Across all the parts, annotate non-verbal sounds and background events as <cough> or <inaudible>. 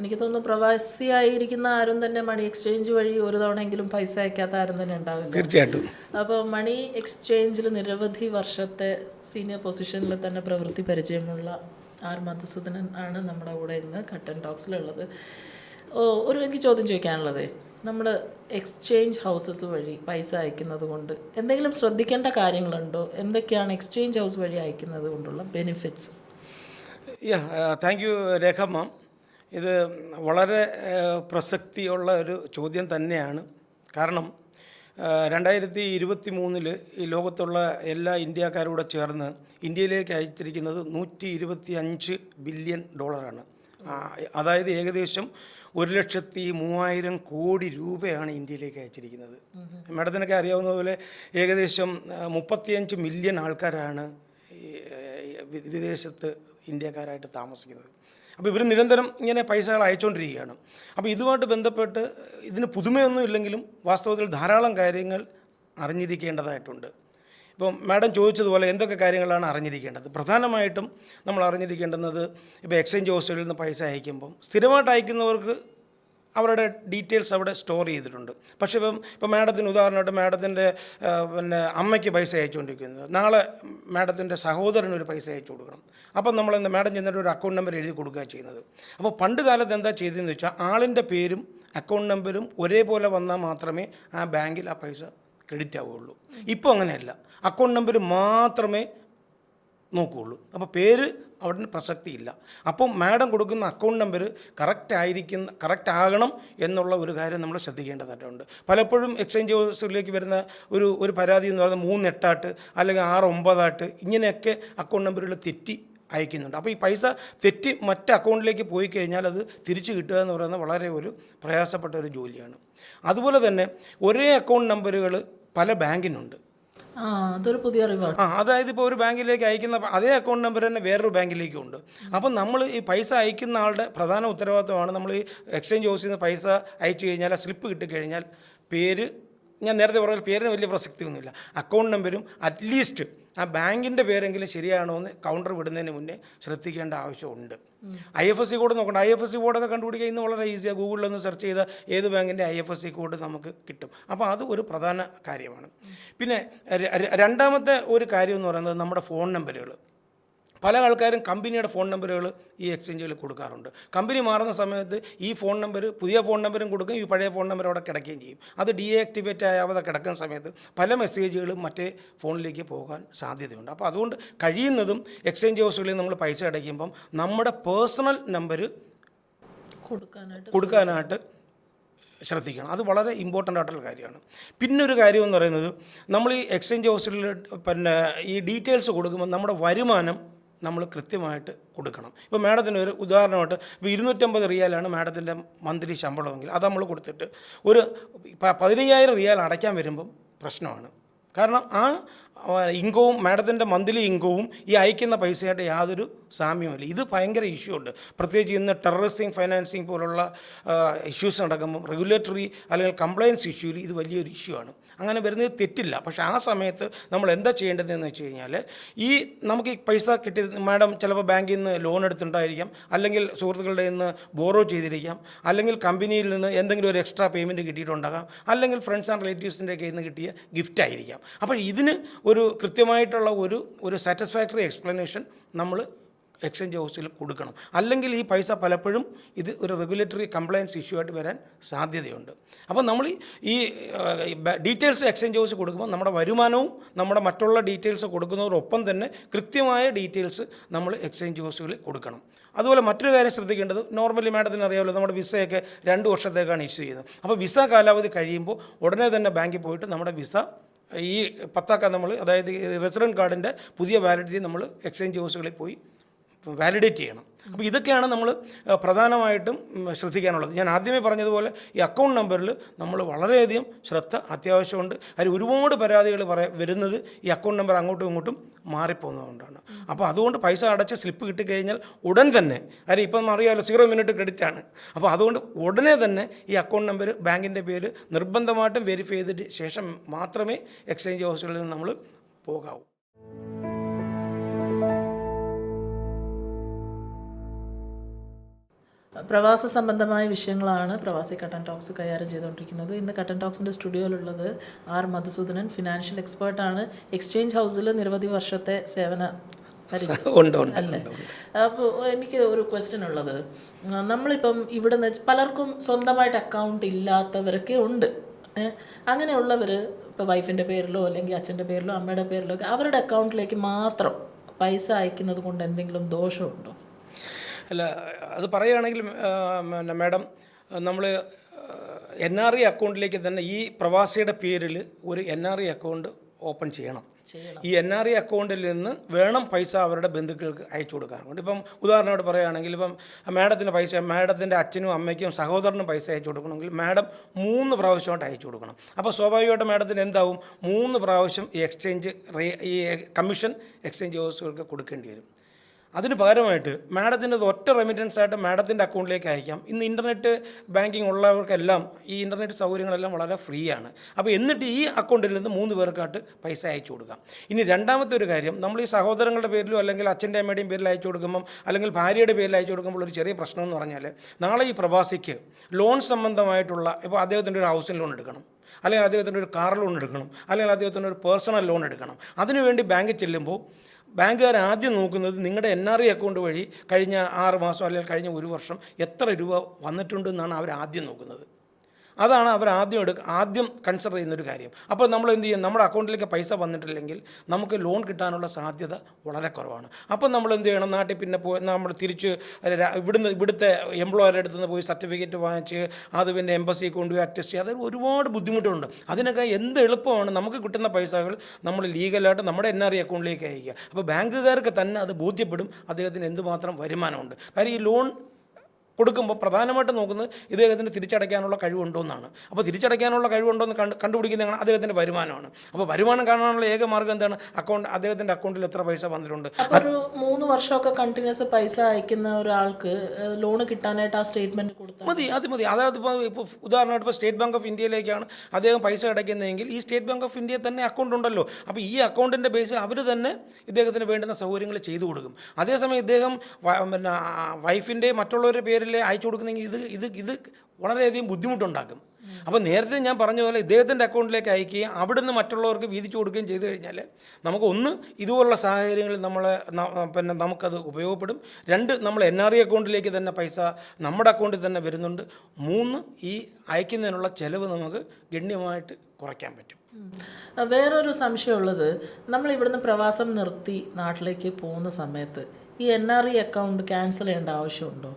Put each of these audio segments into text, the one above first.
എനിക്ക് തോന്നുന്നു പ്രവാസിയായിരിക്കുന്ന ആരും തന്നെ മണി എക്സ്ചേഞ്ച് വഴി ഒരു തവണയെങ്കിലും പൈസ അയക്കാത്ത ആരും തന്നെ ഉണ്ടാവില്ല. തീർച്ചയായിട്ടും. അപ്പോൾ മണി എക്സ്ചേഞ്ചിൽ നിരവധി വർഷത്തെ സീനിയർ പൊസിഷനിൽ തന്നെ പ്രവൃത്തി പരിചയമുള്ള ആർ മധുസൂദനൻ ആണ് നമ്മുടെ കൂടെ ഇന്ന് കട്ടൻ ടോക്സിലുള്ളത് ഓ ഒരു എനിക്ക് ചോദ്യം ചോദിക്കാനുള്ളത്. നമ്മൾ എക്സ്ചേഞ്ച് ഹൗസസ് വഴി പൈസ അയക്കുന്നത് കൊണ്ട് എന്തെങ്കിലും ശ്രദ്ധിക്കേണ്ട കാര്യങ്ങളുണ്ടോ? എന്തൊക്കെയാണ് എക്സ്ചേഞ്ച് ഹൗസ് വഴി അയക്കുന്നത് കൊണ്ടുള്ള benefits yeah thank you Rekha ma'am ഇത് വളരെ പ്രസക്തിയുള്ള ഒരു ചോദ്യം തന്നെയാണ്. കാരണം രണ്ടായിരത്തി ഇരുപത്തി മൂന്നിൽ ഈ ലോകത്തുള്ള എല്ലാ ഇന്ത്യക്കാരോടെ ചേർന്ന് ഇന്ത്യയിലേക്ക് അയച്ചിരിക്കുന്നത് നൂറ്റി ഇരുപത്തി അഞ്ച് ബില്യൺ ഡോളറാണ്. അതായത് ഏകദേശം ഒരു ലക്ഷത്തി മൂവായിരം കോടി രൂപയാണ് ഇന്ത്യയിലേക്ക് അയച്ചിരിക്കുന്നത്. മാഡത്തിനൊക്കെ അറിയാവുന്നതുപോലെ ഏകദേശം മുപ്പത്തിയഞ്ച് മില്യൺ ആൾക്കാരാണ് വിദേശത്ത് ഇന്ത്യക്കാരായിട്ട് താമസിക്കുന്നത്. അപ്പോൾ ഇവർ നിരന്തരം ഇങ്ങനെ പൈസകൾ അയച്ചുകൊണ്ടിരിക്കുകയാണ് അപ്പോൾ ഇതുമായിട്ട് ബന്ധപ്പെട്ട് ഇതിന് പുതുമയൊന്നും ഇല്ലെങ്കിലും വാസ്തവത്തിൽ ധാരാളം കാര്യങ്ങൾ അറിഞ്ഞിരിക്കേണ്ടതായിട്ടുണ്ട്. ഇപ്പം മാഡം ചോദിച്ചതുപോലെ എന്തൊക്കെ കാര്യങ്ങളാണ് അറിഞ്ഞിരിക്കേണ്ടത്? പ്രധാനമായിട്ടും നമ്മൾ അറിഞ്ഞിരിക്കേണ്ടുന്നത് ഇപ്പോൾ എക്സ്ചേഞ്ച് ഹോസ്റ്റലിൽ നിന്ന് പൈസ അയക്കുമ്പം സ്ഥിരമായിട്ട് അയക്കുന്നവർക്ക് അവരുടെ ഡീറ്റെയിൽസ് അവിടെ സ്റ്റോർ ചെയ്തിട്ടുണ്ട്. പക്ഷേ ഇപ്പം ഇപ്പം മാഡത്തിന് ഉദാഹരണമായിട്ട് മാഡത്തിന്റെ പിന്നെ അമ്മയ്ക്ക് പൈസ അയച്ചുകൊണ്ടിരിക്കുന്നത് നാളെ മാഡത്തിന്റെ സഹോദരന് ഒരു പൈസ അയച്ചു കൊടുക്കണം. അപ്പം നമ്മൾ എന്താ മാഡം ചെന്നിട്ട് ഒരു അക്കൗണ്ട് നമ്പർ എഴുതി കൊടുക്കുക ചെയ്യുന്നത്. അപ്പോൾ പണ്ട് കാലത്ത് എന്താ ചെയ്തതെന്ന് വെച്ചാൽ ആളിന്റെ പേരും അക്കൗണ്ട് നമ്പരും ഒരേപോലെ വന്നാൽ മാത്രമേ ആ ബാങ്കിൽ ആ പൈസ ക്രെഡിറ്റ് ആവുകയുള്ളൂ. ഇപ്പോൾ അങ്ങനെയല്ല. അക്കൗണ്ട് നമ്പർ മാത്രമേ നോക്കുകയുള്ളൂ അപ്പോൾ പേര് അവിടെ പ്രസക്തിയില്ല. അപ്പോൾ മാഡം കൊടുക്കുന്ന അക്കൗണ്ട് നമ്പർ കറക്റ്റ് ആയിരിക്കുന്ന കറക്റ്റ് ആകണം എന്നുള്ള ഒരു കാര്യം നമ്മൾ ശ്രദ്ധിക്കേണ്ടതായിട്ടുണ്ട്. പലപ്പോഴും എക്സ്ചേഞ്ച് ഓഫീസിലേക്ക് വരുന്ന ഒരു ഒരു പരാതി എന്ന് പറയുന്നത് മൂന്ന് എട്ടാട്ട് അല്ലെങ്കിൽ ആറ് ഒമ്പതാട്ട് ഇങ്ങനെയൊക്കെ അക്കൗണ്ട് നമ്പറുകൾ തെറ്റി അയക്കുന്നുണ്ട്. അപ്പോൾ ഈ പൈസ തെറ്റി മറ്റ് അക്കൗണ്ടിലേക്ക് പോയി കഴിഞ്ഞാൽ അത് തിരിച്ചു കിട്ടുക എന്ന് പറയുന്നത് വളരെ ഒരു പ്രയാസപ്പെട്ട ഒരു ജോലിയാണ്. അതുപോലെ തന്നെ ഒരേ അക്കൗണ്ട് നമ്പറുകൾ പല ബാങ്കിനുണ്ട് പുതിയ അതായത് ഇപ്പോൾ ഒരു ബാങ്കിലേക്ക് അയക്കുന്ന അതേ അക്കൗണ്ട് നമ്പർ തന്നെ വേറൊരു ബാങ്കിലേക്കും ഉണ്ട് അപ്പം നമ്മൾ ഈ പൈസ അയക്കുന്ന ആളുടെ പ്രധാന ഉത്തരവാദിത്വമാണ് നമ്മൾ ഈ എക്സ്ചേഞ്ച് ഹൗസിൽ നിന്ന് പൈസ അയച്ചു കഴിഞ്ഞാൽ ആ സ്ലിപ്പ് കിട്ടിക്കഴിഞ്ഞാൽ പേര് ഞാൻ നേരത്തെ പറഞ്ഞ പേരിന് വലിയ പ്രസക്തിയൊന്നുമില്ല. അക്കൗണ്ട് നമ്പരും അറ്റ്ലീസ്റ്റ് ആ ബാങ്കിന്റെ പേരെങ്കിലും ശരിയാണോ എന്ന് കൗണ്ടർ വിടുന്നതിന് മുന്നേ ശ്രദ്ധിക്കേണ്ട ആവശ്യമുണ്ട്. I F S C code നോക്കണ്ട. ഐ എഫ് എസ് സി കോഡൊക്കെ കണ്ടുപിടിക്കുക ഇന്ന് വളരെ ഈസിയാണ് ഗൂഗിളിലൊന്ന് സെർച്ച് ചെയ്താൽ ഏത് ബാങ്കിന്റെ I F S C code നമുക്ക് കിട്ടും. അപ്പോൾ അത് ഒരു പ്രധാന കാര്യമാണ്. പിന്നെ രണ്ടാമത്തെ ഒരു കാര്യം എന്ന് പറയുന്നത് നമ്മുടെ ഫോൺ നമ്പറുകൾ പല ആൾക്കാരും കമ്പനിയുടെ ഫോൺ നമ്പറുകൾ ഈ എക്സ്ചേഞ്ചുകളിൽ കൊടുക്കാറുണ്ട്. കമ്പനി മാറുന്ന സമയത്ത് ഈ ഫോൺ നമ്പർ പുതിയ ഫോൺ നമ്പറും കൊടുക്കും ഈ പഴയ ഫോൺ നമ്പർ അവിടെ കിടക്കുകയും ചെയ്യും. അത് ഡീആക്ടിവേറ്റ് ആയാതെ കിടക്കുന്ന സമയത്ത് പല മെസ്സേജുകളും മറ്റേ ഫോണിലേക്ക് പോകാൻ സാധ്യതയുണ്ട്. അപ്പോൾ അതുകൊണ്ട് കഴിയുന്നതും എക്സ്ചേഞ്ച് ഹൗസുകളിൽ നമ്മൾ പൈസ അടയ്ക്കുമ്പം നമ്മുടെ പേഴ്സണൽ നമ്പർ കൊടുക്കാനായിട്ട് കൊടുക്കാനായിട്ട് ശ്രദ്ധിക്കണം. അത് വളരെ ഇമ്പോർട്ടന്റ് ആയിട്ടുള്ള കാര്യമാണ്. പിന്നെ ഒരു കാര്യം എന്ന് പറയുന്നത് നമ്മൾ ഈ എക്സ്ചേഞ്ച് ഹൗസിൽ പിന്നെ ഈ ഡീറ്റെയിൽസ് കൊടുക്കുമ്പോൾ നമ്മുടെ വരുമാനം നമ്മൾ കൃത്യമായിട്ട് കൊടുക്കണം. ഇപ്പോൾ മാഡത്തിന് ഒരു ഉദാഹരണമായിട്ട് ഇപ്പോൾ ഇരുന്നൂറ്റമ്പത് റിയാലാണ് മാഡത്തിന്റെ മന്ത്ലി ശമ്പളമെങ്കിൽ അത് നമ്മൾ കൊടുത്തിട്ട് ഒരു പതിനയ്യായിരം റിയാൽ അടയ്ക്കാൻ വരുമ്പം പ്രശ്നമാണ്. കാരണം ആ ഇൻകവും മാഡത്തിന്റെ മന്ത്ലി ഇൻകവും ഈ അയക്കുന്ന പൈസയായിട്ട് യാതൊരു സാമ്യവുമില്ല. ഇത് ഭയങ്കര ഇഷ്യൂ ഉണ്ട്. പ്രത്യേകിച്ച് ഇന്ന് ടെററിസിങ് ഫൈനാൻസിങ് പോലുള്ള ഇഷ്യൂസ് നടക്കുമ്പം റെഗുലേറ്ററി അല്ലെങ്കിൽ കംപ്ലയൻസ് ഇഷ്യൂവിൽ ഇത് വലിയൊരു ഇഷ്യൂ ആണ്. അങ്ങനെ വരുന്നത് തെറ്റില്ല. പക്ഷേ ആ സമയത്ത് നമ്മൾ എന്താ ചെയ്യേണ്ടതെന്ന് വെച്ച് കഴിഞ്ഞാൽ ഈ നമുക്ക് ഈ പൈസ കിട്ടി മാഡം ചിലപ്പോൾ ബാങ്കിൽ നിന്ന് ലോൺ എടുത്തിട്ടുണ്ടായിരിക്കാം. അല്ലെങ്കിൽ സുഹൃത്തുക്കളുടെ നിന്ന് ബോറോ ചെയ്തിരിക്കാം. അല്ലെങ്കിൽ കമ്പനിയിൽ നിന്ന് എന്തെങ്കിലും ഒരു എക്സ്ട്രാ പേയ്മെന്റ് കിട്ടിയിട്ടുണ്ടാകാം. അല്ലെങ്കിൽ ഫ്രണ്ട്സ് ആൻഡ് റിലേറ്റീവ്സിന്റെ കയ്യിൽ നിന്ന് കിട്ടിയ ഗിഫ്റ്റ് ആയിരിക്കാം. അപ്പോൾ ഇതിന് ഒരു കൃത്യമായിട്ടുള്ള ഒരു ഒരു സാറ്റിസ്ഫാക്ടറി എക്സ്പ്ലനേഷൻ നമ്മൾ എക്സ്ചേഞ്ച് ഹൗസിൽ കൊടുക്കണം. അല്ലെങ്കിൽ ഈ പൈസ പലപ്പോഴും ഇത് ഒരു റെഗുലേറ്ററി കംപ്ലയൻസ് ഇഷ്യൂ ആയിട്ട് വരാൻ സാധ്യതയുണ്ട്. അപ്പോൾ നമ്മൾ ഈ- ഡീറ്റെയിൽസ് എക്സ്ചേഞ്ച് ഹൗസ് കൊടുക്കുമ്പോൾ നമ്മുടെ വരുമാനവും നമ്മുടെ മറ്റുള്ള ഡീറ്റെയിൽസ് കൊടുക്കുന്നതോടൊപ്പം തന്നെ കൃത്യമായ ഡീറ്റെയിൽസ് നമ്മൾ എക്സ്ചേഞ്ച് ഹൗസുകളിൽ കൊടുക്കണം. അതുപോലെ മറ്റൊരു കാര്യം ശ്രദ്ധിക്കേണ്ടത് നോർമലി മാഡത്തിന് അറിയാമല്ലോ നമ്മുടെ വിസയൊക്കെ രണ്ട് വർഷത്തേക്കാണ് ഇഷ്യൂ ചെയ്യുന്നത്. അപ്പോൾ വിസ കാലാവധി കഴിയുമ്പോൾ ഉടനെ തന്നെ ബാങ്കിൽ പോയിട്ട് നമ്മുടെ വിസ ഈ പത്താക്ക നമ്മൾ അതായത് റെസിഡന്റ് കാർഡിന്റെ പുതിയ വാലിഡിറ്റി നമ്മൾ എക്സ്ചേഞ്ച് ഹൗസുകളിൽ പോയി വാലിഡേറ്റ് ചെയ്യണം. അപ്പോൾ ഇതൊക്കെയാണ് നമ്മൾ പ്രധാനമായിട്ടും ശ്രദ്ധിക്കാനുള്ളത്. ഞാൻ ആദ്യമേ പറഞ്ഞതുപോലെ ഈ അക്കൗണ്ട് നമ്പറിൽ നമ്മൾ വളരെയധികം ശ്രദ്ധ അത്യാവശ്യമുണ്ട്. അതിൽ ഒരുപാട് പരാതികൾ പറയ വരുന്നത് ഈ അക്കൗണ്ട് നമ്പർ അങ്ങോട്ടും ഇങ്ങോട്ടും മാറിപ്പോകുന്നതുകൊണ്ടാണ്. അപ്പോൾ അതുകൊണ്ട് പൈസ അടച്ച് സ്ലിപ്പ് കിട്ടിക്കഴിഞ്ഞാൽ ഉടൻ തന്നെ കാര്യം ഇപ്പം അറിയാമല്ലോ സീറോ മിനിറ്റ് ക്രെഡിറ്റ് ആണ്. അപ്പോൾ അതുകൊണ്ട് ഉടനെ തന്നെ ഈ അക്കൗണ്ട് നമ്പർ ബാങ്കിന്റെ പേര് നിർബന്ധമായിട്ടും വെരിഫൈ ചെയ്തിട്ട് ശേഷം മാത്രമേ എക്സ്ചേഞ്ച് ഹൗസുകളിൽ നിന്ന് നമ്മൾ പോകാവൂ. പ്രവാസ സംബന്ധമായ വിഷയങ്ങളാണ് പ്രവാസി കട്ടൻ ടോക്സ് കൈകാര്യം ചെയ്തുകൊണ്ടിരിക്കുന്നത്. ഇന്ന് കട്ടൻ ടോക്സിന്റെ സ്റ്റുഡിയോയിലുള്ളത് ആർ മധുസൂദനൻ ഫിനാൻഷ്യൽ എക്സ്പേർട്ടാണ്. എക്സ്ചേഞ്ച് ഹൗസിൽ നിരവധി വർഷത്തെ സേവന പരിചയം <laughs> ഉണ്ട് ഉണ്ട് അല്ലേ? അപ്പോൾ എനിക്ക് ഒരു ക്വസ്റ്റ്യൻ ഉള്ളത്. നമ്മളിപ്പം ഇവിടെ നിന്ന് പലർക്കും സ്വന്തമായിട്ട് അക്കൗണ്ട് ഇല്ലാത്തവരൊക്കെ ഉണ്ട്. അങ്ങനെയുള്ളവർ ഇപ്പോൾ വൈഫിന്റെ പേരിലോ അല്ലെങ്കിൽ അച്ഛന്റെ പേരിലോ അമ്മയുടെ പേരിലോ ഒക്കെ അവരുടെ അക്കൗണ്ടിലേക്ക് മാത്രം പൈസ അയക്കുന്നത് കൊണ്ട് എന്തെങ്കിലും ദോഷമുണ്ടോ? അല്ല അത് പറയുകയാണെങ്കിൽ പിന്നെ മാഡം നമ്മൾ എൻ ആർ ഐ അക്കൗണ്ടിലേക്ക് തന്നെ ഈ പ്രവാസിയുടെ പേരിൽ ഒരു N R I account open ചെയ്യണം. ഈ എൻ ആർ ഐ അക്കൗണ്ടിൽ നിന്ന് വേണം പൈസ അവരുടെ ബന്ധുക്കൾക്ക് അയച്ചു കൊടുക്കാൻ. കൊണ്ട് ഇപ്പം ഉദാഹരണമായിട്ട് പറയുകയാണെങ്കിൽ ഇപ്പം മാഡത്തിന്റെ പൈസ മാഡത്തിന്റെ അച്ഛനും അമ്മയ്ക്കും സഹോദരനും പൈസ അയച്ചു കൊടുക്കണമെങ്കിൽ മാഡം മൂന്ന് പ്രാവശ്യമായിട്ട് അയച്ചു കൊടുക്കണം. അപ്പോൾ സ്വാഭാവികമായിട്ട് മാഡത്തിന് എന്താവും? മൂന്ന് പ്രാവശ്യം ഈ എക്സ്ചേഞ്ച് ഈ കമ്മീഷൻ എക്സ്ചേഞ്ച് ഹൗസുകൾക്ക് കൊടുക്കേണ്ടി വരും. അതിന് പകരമായിട്ട് മാഡത്തിന്റെ ഒറ്റ റെമിറ്റൻസ് ആയിട്ട് മാഡത്തിന്റെ അക്കൗണ്ടിലേക്ക് അയക്കാം. ഇന്ന് ഇന്റർനെറ്റ് ബാങ്കിങ് ഉള്ളവർക്കെല്ലാം ഈ ഇന്റർനെറ്റ് സൗകര്യങ്ങളെല്ലാം വളരെ ഫ്രീ ആണ്. അപ്പോൾ എന്നിട്ട് ഈ അക്കൗണ്ടിൽ നിന്ന് മൂന്ന് പേർക്കായിട്ട് പൈസ അയച്ചു കൊടുക്കാം. ഇനി രണ്ടാമത്തെ ഒരു കാര്യം നമ്മൾ ഈ സഹോദരങ്ങളുടെ പേരിലോ അല്ലെങ്കിൽ അച്ഛന്റെ അമ്മയുടെയും പേരിൽ അയച്ചു കൊടുക്കുമ്പം അല്ലെങ്കിൽ ഭാര്യയുടെ പേരിൽ അയച്ചു കൊടുക്കുമ്പോൾ ഒരു ചെറിയ പ്രശ്നം എന്ന് പറഞ്ഞാൽ നാളെ ഈ പ്രവാസിക്ക് ലോൺ സംബന്ധമായിട്ടുള്ള ഇപ്പോൾ അദ്ദേഹത്തിന്റെ ഒരു ഹൗസിംഗ് ലോൺ എടുക്കണം. അല്ലെങ്കിൽ അദ്ദേഹത്തിന്റെ ഒരു കാർ ലോൺ എടുക്കണം. അല്ലെങ്കിൽ അദ്ദേഹത്തിന്റെ ഒരു പേഴ്സണൽ ലോൺ എടുക്കണം. അതിനുവേണ്ടി ബാങ്കിൽ ചെല്ലുമ്പോൾ ബാങ്കുകാർ ആദ്യം നോക്കുന്നത് നിങ്ങളുടെ എൻ ആർ ഐ അക്കൗണ്ട് വഴി കഴിഞ്ഞ ആറ് മാസം അല്ലെങ്കിൽ കഴിഞ്ഞ ഒരു വർഷം എത്ര രൂപ വന്നിട്ടുണ്ടെന്നാണ് അവർ ആദ്യം നോക്കുന്നത്. അതാണ് അവർ ആദ്യം എടുക്കുക ആദ്യം കൺസിഡർ ചെയ്യുന്ന ഒരു കാര്യം. അപ്പോൾ നമ്മൾ എന്ത് ചെയ്യും? നമ്മുടെ അക്കൗണ്ടിലേക്ക് പൈസ വന്നിട്ടില്ലെങ്കിൽ നമുക്ക് ലോൺ കിട്ടാനുള്ള സാധ്യത വളരെ കുറവാണ്. അപ്പം നമ്മൾ എന്ത് ചെയ്യണം? നാട്ടിൽ പിന്നെ പോയി നമ്മൾ തിരിച്ച് ഇവിടുന്ന് ഇവിടുത്തെ എംപ്ലോയറുടെ അടുത്ത് നിന്ന് പോയി സർട്ടിഫിക്കറ്റ് വാങ്ങിച്ച് അത് പിന്നെ എംബസി കൊണ്ടുപോയി അറ്റസ്റ്റ് ചെയ്യുക അത് ഒരുപാട് ബുദ്ധിമുട്ടുണ്ട് അതിനൊക്കെ എന്ത് എളുപ്പമാണ് നമുക്ക് കിട്ടുന്ന പൈസകൾ നമ്മൾ ലീഗലായിട്ട് നമ്മുടെ എൻ ആർ ഐ അക്കൗണ്ടിലേക്ക് അയക്കുക അപ്പോൾ ബാങ്കുകാർക്ക് തന്നെ അത് ബോധ്യപ്പെടും. അദ്ദേഹത്തിന് എന്തുമാത്രം വരുമാനമുണ്ട്. കാര്യം ഈ ലോൺ കൊടുക്കുമ്പോൾ പ്രധാനമായിട്ട് നോക്കുന്നത് ഇദ്ദേഹത്തിന് തിരിച്ചടയ്ക്കാനുള്ള കഴിവുണ്ടോ എന്നാണ് അപ്പോൾ തിരിച്ചടയ്ക്കാനുള്ള കഴിവുണ്ടോ എന്ന് കണ്ട് കണ്ടുപിടിക്കുന്ന അദ്ദേഹത്തിന്റെ വരുമാനമാണ്. അപ്പോൾ വരുമാനം കാണാനുള്ള ഏക മാർഗം എന്താണ്? അക്കൗണ്ട് അദ്ദേഹത്തിന്റെ അക്കൗണ്ടിൽ എത്ര പൈസ വന്നിട്ടുണ്ട്? ഒരു മൂന്ന് വർഷമൊക്കെ കണ്ടിന്യൂസ് പൈസ അയക്കുന്ന ഒരാൾക്ക് ലോൺ കിട്ടാനായിട്ട് ആ സ്റ്റേറ്റ്മെന്റ് കൊടുത്താൽ മതി അത് മതി. അതായത് ഇപ്പോൾ ഇപ്പോൾ ഉദാഹരണമായിട്ട് ഇപ്പോൾ സ്റ്റേറ്റ് ബാങ്ക് ഓഫ് ഇന്ത്യയിലേക്കാണ് അദ്ദേഹം പൈസ അടയ്ക്കുന്നതെങ്കിൽ ഈ സ്റ്റേറ്റ് ബാങ്ക് ഓഫ് ഇന്ത്യയിൽ തന്നെ അക്കൗണ്ട് ഉണ്ടല്ലോ. അപ്പോൾ ഈ അക്കൗണ്ടിന്റെ ബേസിൽ അവർ തന്നെ ഇദ്ദേഹത്തിന് വേണ്ടുന്ന സൗകര്യങ്ങൾ ചെയ്തു കൊടുക്കും. അതേസമയം ഇദ്ദേഹം പിന്നെ വൈഫിന്റെ മറ്റുള്ളവരുടെ പേരിൽ അയച്ചു കൊടുക്കുന്നെങ്കിൽ ഇത് ഇത് ഇത് വളരെയധികം ബുദ്ധിമുട്ടുണ്ടാക്കും. അപ്പോൾ നേരത്തെ ഞാൻ പറഞ്ഞ പോലെ ഇദ്ദേഹത്തിന്റെ അക്കൗണ്ടിലേക്ക് അയക്കുകയും അവിടുന്ന് മറ്റുള്ളവർക്ക് വീതിച്ചു കൊടുക്കുകയും ചെയ്തു കഴിഞ്ഞാൽ നമുക്ക് ഒന്ന് ഇതുപോലുള്ള സാഹചര്യങ്ങളിൽ നമ്മൾ പിന്നെ നമുക്കത് ഉപയോഗപ്പെടും. രണ്ട് നമ്മൾ എൻ ആർ ഐ അക്കൗണ്ടിലേക്ക് തന്നെ പൈസ നമ്മുടെ അക്കൗണ്ടിൽ തന്നെ വരുന്നുണ്ട്. മൂന്ന് ഈ അയക്കുന്നതിനുള്ള ചിലവ് നമുക്ക് ഗണ്യമായിട്ട് കുറയ്ക്കാൻ പറ്റും. വേറൊരു സംശയമുള്ളത് നമ്മൾ ഇവിടുന്ന് പ്രവാസം നിർത്തി നാട്ടിലേക്ക് പോകുന്ന സമയത്ത് ഈ N R E account cancel ചെയ്യേണ്ട ആവശ്യമുണ്ടോ?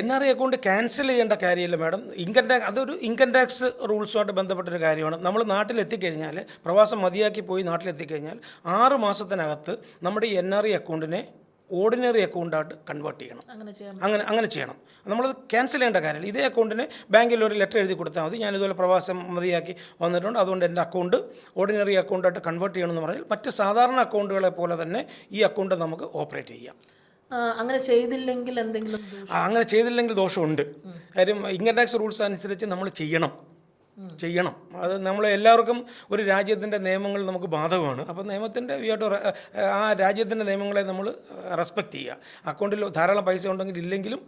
N R I account cancel ചെയ്യേണ്ട കാര്യമില്ല മാഡം. ഇൻകം ടാക്സ് അതൊരു ഇൻകം ടാക്സ് റൂൾസുമായിട്ട് ബന്ധപ്പെട്ടൊരു കാര്യമാണ്. നമ്മൾ നാട്ടിലെത്തിക്കഴിഞ്ഞാൽ പ്രവാസം മതിയാക്കി പോയി നാട്ടിലെത്തിക്കഴിഞ്ഞാൽ ആറ് മാസത്തിനകത്ത് നമ്മുടെ ഈ എൻ ആർ ഐ അക്കൗണ്ടിനെ ഓർഡിനറി അക്കൗണ്ടായിട്ട് കൺവേർട്ട് ചെയ്യണം. അങ്ങനെ അങ്ങനെ അങ്ങനെ ചെയ്യണം. നമ്മളത് ക്യാൻസൽ ചെയ്യേണ്ട കാര്യമില്ല. ഇതേ അക്കൗണ്ടിന് ബാങ്കിൽ ഒരു ലെറ്റർ എഴുതി കൊടുത്താൽ മതി. ഞാൻ ഇതുപോലെ പ്രവാസം മതിയാക്കി വന്നിട്ടുണ്ട്. അതുകൊണ്ട് എന്റെ അക്കൗണ്ട് ഓർഡിനറി അക്കൗണ്ടായിട്ട് കൺവേർട്ട് ചെയ്യണമെന്ന് പറഞ്ഞാൽ മറ്റ് സാധാരണ അക്കൗണ്ടുകളെ പോലെ തന്നെ ഈ അക്കൗണ്ട് നമുക്ക് ഓപ്പറേറ്റ് ചെയ്യാം. അങ്ങനെ ചെയ്തില്ലെങ്കിൽ എന്തെങ്കിലും അങ്ങനെ ചെയ്തില്ലെങ്കിൽ ദോഷമുണ്ട്. കാര്യം ഇൻകം ടാക്സ് റൂൾസ് അനുസരിച്ച് നമ്മൾ ചെയ്യണം. ചെയ്യണം. അത് നമ്മൾ എല്ലാവർക്കും ഒരു രാജ്യത്തിന്റെ നിയമങ്ങൾ നമുക്ക് ബാധകമാണ്. അപ്പോൾ നിയമത്തിന്റെ ടു ആ രാജ്യത്തിന്റെ നിയമങ്ങളെ നമ്മൾ റെസ്പെക്റ്റ് ചെയ്യുക. അക്കൗണ്ടിൽ ധാരാളം പൈസ ഉണ്ടെങ്കിൽ ഇല്ലെങ്കിലും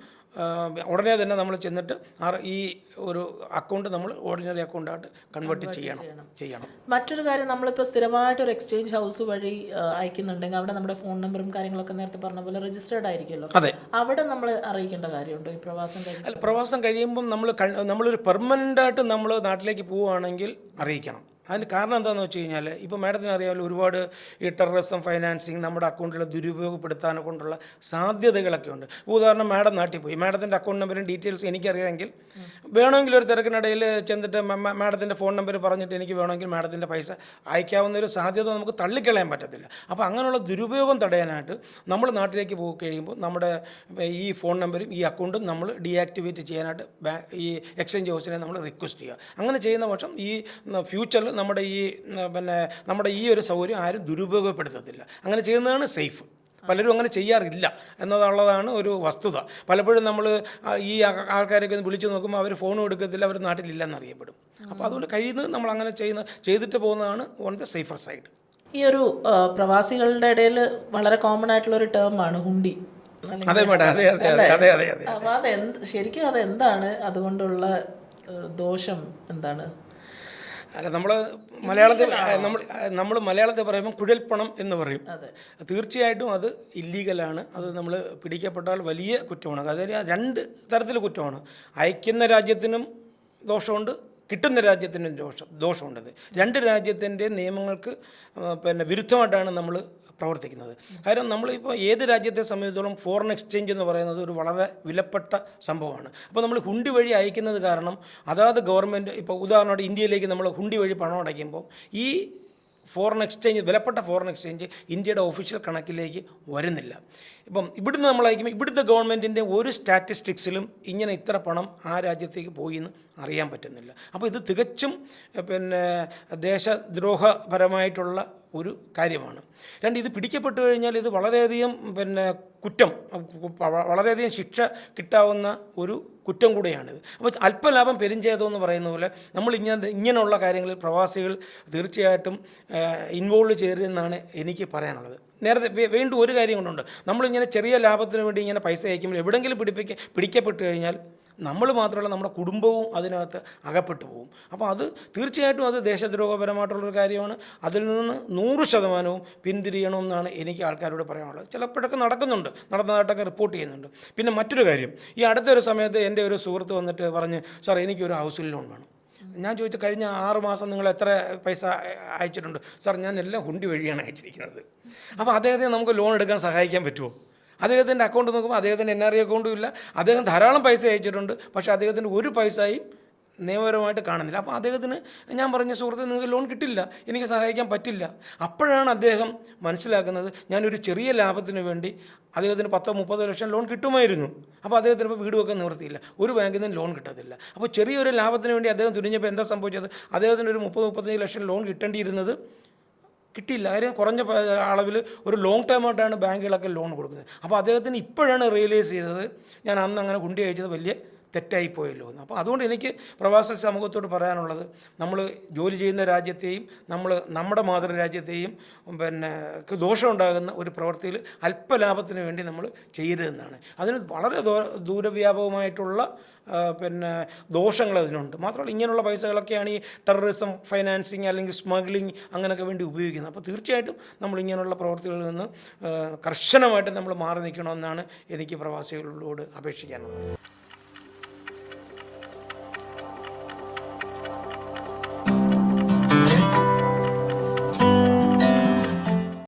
ഉടനെ തന്നെ നമ്മൾ ചെന്നിട്ട് ഈ ഒരു അക്കൗണ്ട് നമ്മൾ ഓർഡിനറി അക്കൗണ്ടായിട്ട് കൺവേർട്ട് ചെയ്യണം. ചെയ്യണം. മറ്റൊരു കാര്യം നമ്മളിപ്പോൾ സ്ഥിരമായിട്ട് ഒരു എക്സ്ചേഞ്ച് ഹൗസ് വഴി അയക്കുന്നുണ്ടെങ്കിൽ അവിടെ നമ്മുടെ ഫോൺ നമ്പറും കാര്യങ്ങളൊക്കെ നേരത്തെ പറഞ്ഞ പോലെ രജിസ്റ്റേർഡ് ആയിരിക്കുമല്ലോ. അതെ. അവിടെ നമ്മൾ അറിയിക്കേണ്ട കാര്യമുണ്ടോ ഈ പ്രവാസം പ്രവാസം കഴിയുമ്പം നമ്മൾ നമ്മളൊരു പെർമനന്റ് ആയിട്ട് നമ്മൾ നാട്ടിലേക്ക് പോവുകയാണെങ്കിൽ അറിയിക്കണം. അതിന് കാരണം എന്താണെന്ന് വെച്ച് കഴിഞ്ഞാൽ ഇപ്പോൾ മാഡത്തിന് അറിയാമല്ലോ ഒരുപാട് ഈ ടെററിസം ഫൈനാൻസിങ് നമ്മുടെ അക്കൗണ്ടിൽ ദുരുപയോഗപ്പെടുത്താനെ കൊണ്ടുള്ള സാധ്യതകളൊക്കെ ഉണ്ട്. ഉദാഹരണം മാഡം നാട്ടിൽ പോയി. മാഡത്തിന്റെ അക്കൗണ്ട് നമ്പറും ഡീറ്റെയിൽസ് എനിക്കറിയാമെങ്കിൽ വേണമെങ്കിൽ ഒരു തിരക്കിനിടയിൽ ചെന്നിട്ട് മാഡത്തിന്റെ ഫോൺ നമ്പർ പറഞ്ഞിട്ട് എനിക്ക് വേണമെങ്കിൽ മാഡത്തിന്റെ പൈസ അയക്കാവുന്ന ഒരു സാധ്യത നമുക്ക് തള്ളിക്കളയാൻ പറ്റത്തില്ല. അപ്പോൾ അങ്ങനെയുള്ള ദുരുപയോഗം തടയാനായിട്ട് നമ്മൾ നാട്ടിലേക്ക് പോയി കഴിയുമ്പോൾ നമ്മുടെ ഈ ഫോൺ നമ്പറും ഈ അക്കൗണ്ടും നമ്മൾ ഡീആക്ടിവേറ്റ് ചെയ്യാനായിട്ട് ഈ എക്സ്ചേഞ്ച് ഹൗസിനെ നമ്മൾ റിക്വസ്റ്റ് ചെയ്യുക. അങ്ങനെ ചെയ്യുന്ന പക്ഷം ഈ ഫ്യൂച്ചറിൽ നമ്മുടെ ഈ പിന്നെ നമ്മുടെ ഈ ഒരു സൗകര്യം ആരും ദുരുപയോഗപ്പെടുത്തത്തില്ല. അങ്ങനെ ചെയ്യുന്നതാണ് സേഫ്. പലരും അങ്ങനെ ചെയ്യാറില്ല എന്നതുള്ളതാണ് ഒരു വസ്തുത. പലപ്പോഴും നമ്മൾ ഈ ആൾക്കാരൊക്കെ ഒന്ന് വിളിച്ചു നോക്കുമ്പോൾ അവർ ഫോണും എടുക്കത്തില്ല അവർ നാട്ടിലില്ല നാട്ടിലില്ലെന്നറിയപ്പെടും. അപ്പോൾ അതുകൊണ്ട് കഴിയുന്നത് നമ്മൾ അങ്ങനെ ചെയ്യുന്ന ചെയ്തിട്ട് പോകുന്നതാണ് ഓൺ ദ സേഫർ സൈഡ് ഈ ഒരു പ്രവാസികളുടെ ഇടയിൽ വളരെ കോമൺ ആയിട്ടുള്ള ഒരു ടേമാണ് ഹുണ്ടി. അതെ അതെ അതെ അതെ അതെ അതെ ശരിക്കും അതെന്താണ് അതുകൊണ്ടുള്ള ദോഷം എന്താണ്? അല്ല നമ്മൾ മലയാളത്തിൽ നമ്മൾ നമ്മൾ മലയാളത്തിൽ പറയുമ്പോൾ കുഴൽപ്പണം എന്ന് പറയും. തീർച്ചയായിട്ടും അത് ഇല്ലീഗലാണ് അത് നമ്മൾ പിടിക്കപ്പെട്ടാൽ വലിയ കുറ്റമാണ്. അതായത് രണ്ട് തരത്തിൽ കുറ്റമാണ്. അയക്കുന്ന രാജ്യത്തിനും ദോഷമുണ്ട് കിട്ടുന്ന രാജ്യത്തിനും ദോഷം ദോഷമുണ്ടത് രണ്ട് രാജ്യത്തിന്റെ നിയമങ്ങൾക്ക് പിന്നെ വിരുദ്ധമായിട്ടാണ് നമ്മൾ പ്രവർത്തിക്കുന്നത്. കാരണം നമ്മളിപ്പോൾ ഏത് രാജ്യത്തെ സംബന്ധിച്ചിടത്തോളം ഫോറിൻ എക്സ്ചേഞ്ച് എന്ന് പറയുന്നത് ഒരു വളരെ വിലപ്പെട്ട സംഭവമാണ്. അപ്പോൾ നമ്മൾ ഹുണ്ടി വഴി അയക്കുന്നത് കാരണം അതാത് ഗവൺമെന്റ് ഇപ്പോൾ ഉദാഹരണമായിട്ട് ഇന്ത്യയിലേക്ക് നമ്മൾ ഹുണ്ടി വഴി പണം അടയ്ക്കുമ്പോൾ ഈ ഫോറിൻ എക്സ്ചേഞ്ച് വിലപ്പെട്ട ഫോറിൻ എക്സ്ചേഞ്ച് ഇന്ത്യയുടെ ഒഫീഷ്യൽ കണക്കിലേക്ക് വരുന്നില്ല. ഇപ്പം ഇവിടുന്ന് നമ്മൾ അയക്കുമ്പോൾ ഇവിടുത്തെ ഗവൺമെന്റിന്റെ ഒരു സ്റ്റാറ്റിസ്റ്റിക്സിലും ഇങ്ങനെ ഇത്ര പണം ആ രാജ്യത്തേക്ക് പോയി എന്ന് അറിയാൻ പറ്റുന്നില്ല. അപ്പോൾ ഇത് തികച്ചും പിന്നെ ദേശദ്രോഹപരമായിട്ടുള്ള ഒരു കാര്യമാണ്. രണ്ട് ഇത് പിടിക്കപ്പെട്ടു കഴിഞ്ഞാൽ ഇത് വളരെയധികം പിന്നെ കുറ്റം വളരെയധികം ശിക്ഷ കിട്ടാവുന്ന ഒരു കുറ്റം കൂടെയാണിത്. അപ്പോൾ അല്പലാഭം പെരിഞ്ചേതം എന്ന് പറയുന്ന പോലെ നമ്മൾ ഇങ്ങനെ ഇങ്ങനെയുള്ള കാര്യങ്ങളിൽ പ്രവാസികൾ തീർച്ചയായിട്ടും ഇൻവോൾവ് ചെയ്യരുതെന്നാണ് എനിക്ക് പറയാനുള്ളത്. നേരത്തെ വീണ്ടും ഒരു കാര്യം കൊണ്ടുണ്ട്. നമ്മളിങ്ങനെ ചെറിയ ലാഭത്തിന് വേണ്ടി ഇങ്ങനെ പൈസ അയക്കുമ്പോൾ എവിടെയെങ്കിലും പിടിപ്പിക്ക പിടിക്കപ്പെട്ട് കഴിഞ്ഞാൽ നമ്മൾ മാത്രമല്ല നമ്മുടെ കുടുംബവും അതിനകത്ത് അകപ്പെട്ടു പോകും. അപ്പോൾ അത് തീർച്ചയായിട്ടും അത് ദേശദ്രോഹപരമായിട്ടുള്ളൊരു കാര്യമാണ്. അതിൽ നിന്ന് നൂറ് ശതമാനവും പിന്തിരിയണമെന്നാണ് എനിക്ക് ആൾക്കാരോട് പറയാനുള്ളത്. ചിലപ്പോഴൊക്കെ നടക്കുന്നുണ്ട്. നടന്നതായിട്ടൊക്കെ റിപ്പോർട്ട് ചെയ്യുന്നുണ്ട്. പിന്നെ മറ്റൊരു കാര്യം ഈ അടുത്തൊരു സമയത്ത് എന്റെ ഒരു സുഹൃത്ത് വന്നിട്ട് പറഞ്ഞ് സാർ എനിക്കൊരു ഹൗസ് ലോൺ വേണം. ഞാൻ ചോദിച്ചു കഴിഞ്ഞ ആറ് മാസം നിങ്ങൾ എത്ര പൈസ അയച്ചിട്ടുണ്ട്? സാർ ഞാൻ എല്ലാം ഹുണ്ടി വഴിയാണ് അയച്ചിരിക്കുന്നത്. അപ്പോൾ അദ്ദേഹത്തെ നമുക്ക് ലോൺ എടുക്കാൻ സഹായിക്കാൻ പറ്റുമോ? അദ്ദേഹത്തിന്റെ അക്കൗണ്ട് നോക്കുമ്പോൾ അദ്ദേഹത്തിന്റെ എൻ ആർ ഐ അക്കൗണ്ടും ഇല്ല. അദ്ദേഹം ധാരാളം പൈസ അയച്ചിട്ടുണ്ട്. പക്ഷേ അദ്ദേഹത്തിന്റെ ഒരു പൈസയും നിയമപരമായിട്ട് കാണുന്നില്ല. അപ്പോൾ അദ്ദേഹത്തിന് ഞാൻ പറഞ്ഞ സുഹൃത്ത് നിങ്ങൾക്ക് ലോൺ കിട്ടില്ല. എനിക്ക് സഹായിക്കാൻ പറ്റില്ല. അപ്പോഴാണ് അദ്ദേഹം മനസ്സിലാക്കുന്നത് ഞാനൊരു ചെറിയ ലാഭത്തിന് വേണ്ടി അദ്ദേഹത്തിന് പത്തോ മുപ്പതോ ലക്ഷം ലോൺ കിട്ടുമായിരുന്നു. അപ്പോൾ അദ്ദേഹത്തിന് ഇപ്പോൾ വീട് വെക്കാൻ നിവൃത്തിയില്ല. ഒരു ബാങ്കിൽ നിന്ന് ലോൺ കിട്ടത്തില്ല. അപ്പോൾ ചെറിയൊരു ലാഭത്തിന് വേണ്ടി അദ്ദേഹം തിരിഞ്ഞപ്പോൾ എന്താ സംഭവിച്ചത്? അദ്ദേഹത്തിന് ഒരു മുപ്പത് മുപ്പത്തഞ്ച് ലക്ഷം ലോൺ കിട്ടേണ്ടിയിരുന്നത് കിട്ടിയില്ല. കാര്യം കുറഞ്ഞ അളവിൽ ഒരു ലോങ് ടൈം ആയിട്ടാണ് ബാങ്കുകളൊക്കെ ലോൺ കൊടുക്കുന്നത്. അപ്പോൾ അദ്ദേഹത്തിന് ഇപ്പോഴാണ് റിയലൈസ് ചെയ്തത് ഞാൻ അന്ന് അങ്ങനെ കുണ്ടി അയച്ചത് വലിയ തെറ്റായിപ്പോയല്ലോ എന്ന്. അപ്പോൾ അതുകൊണ്ട് എനിക്ക് പ്രവാസ സമൂഹത്തോട് പറയാനുള്ളത് നമ്മൾ ജോലി ചെയ്യുന്ന രാജ്യത്തെയും നമ്മൾ നമ്മുടെ മാതൃരാജ്യത്തെയും പിന്നെ ദോഷമുണ്ടാകുന്ന ഒരു പ്രവൃത്തിയിൽ അല്പലാഭത്തിന് വേണ്ടി നമ്മൾ ചെയ്യരുതെന്നാണ് അതിന് വളരെ ദൂരവ്യാപകമായിട്ടുള്ള പിന്നെ ദോഷങ്ങൾ അതിനുണ്ട്. മാത്രമല്ല ഇങ്ങനെയുള്ള പൈസകളൊക്കെയാണ് ഈ ടെററിസം ഫൈനാൻസിങ് അല്ലെങ്കിൽ സ്മഗ്ലിങ് അങ്ങനെയൊക്കെ വേണ്ടി ഉപയോഗിക്കുന്നത്. അപ്പോൾ തീർച്ചയായിട്ടും നമ്മൾ ഇങ്ങനെയുള്ള പ്രവൃത്തികളിൽ നിന്ന് കർശനമായിട്ട് നമ്മൾ മാറി നിൽക്കണമെന്നാണ് എനിക്ക് പ്രവാസികളോട് അപേക്ഷിക്കാനുള്ളത്.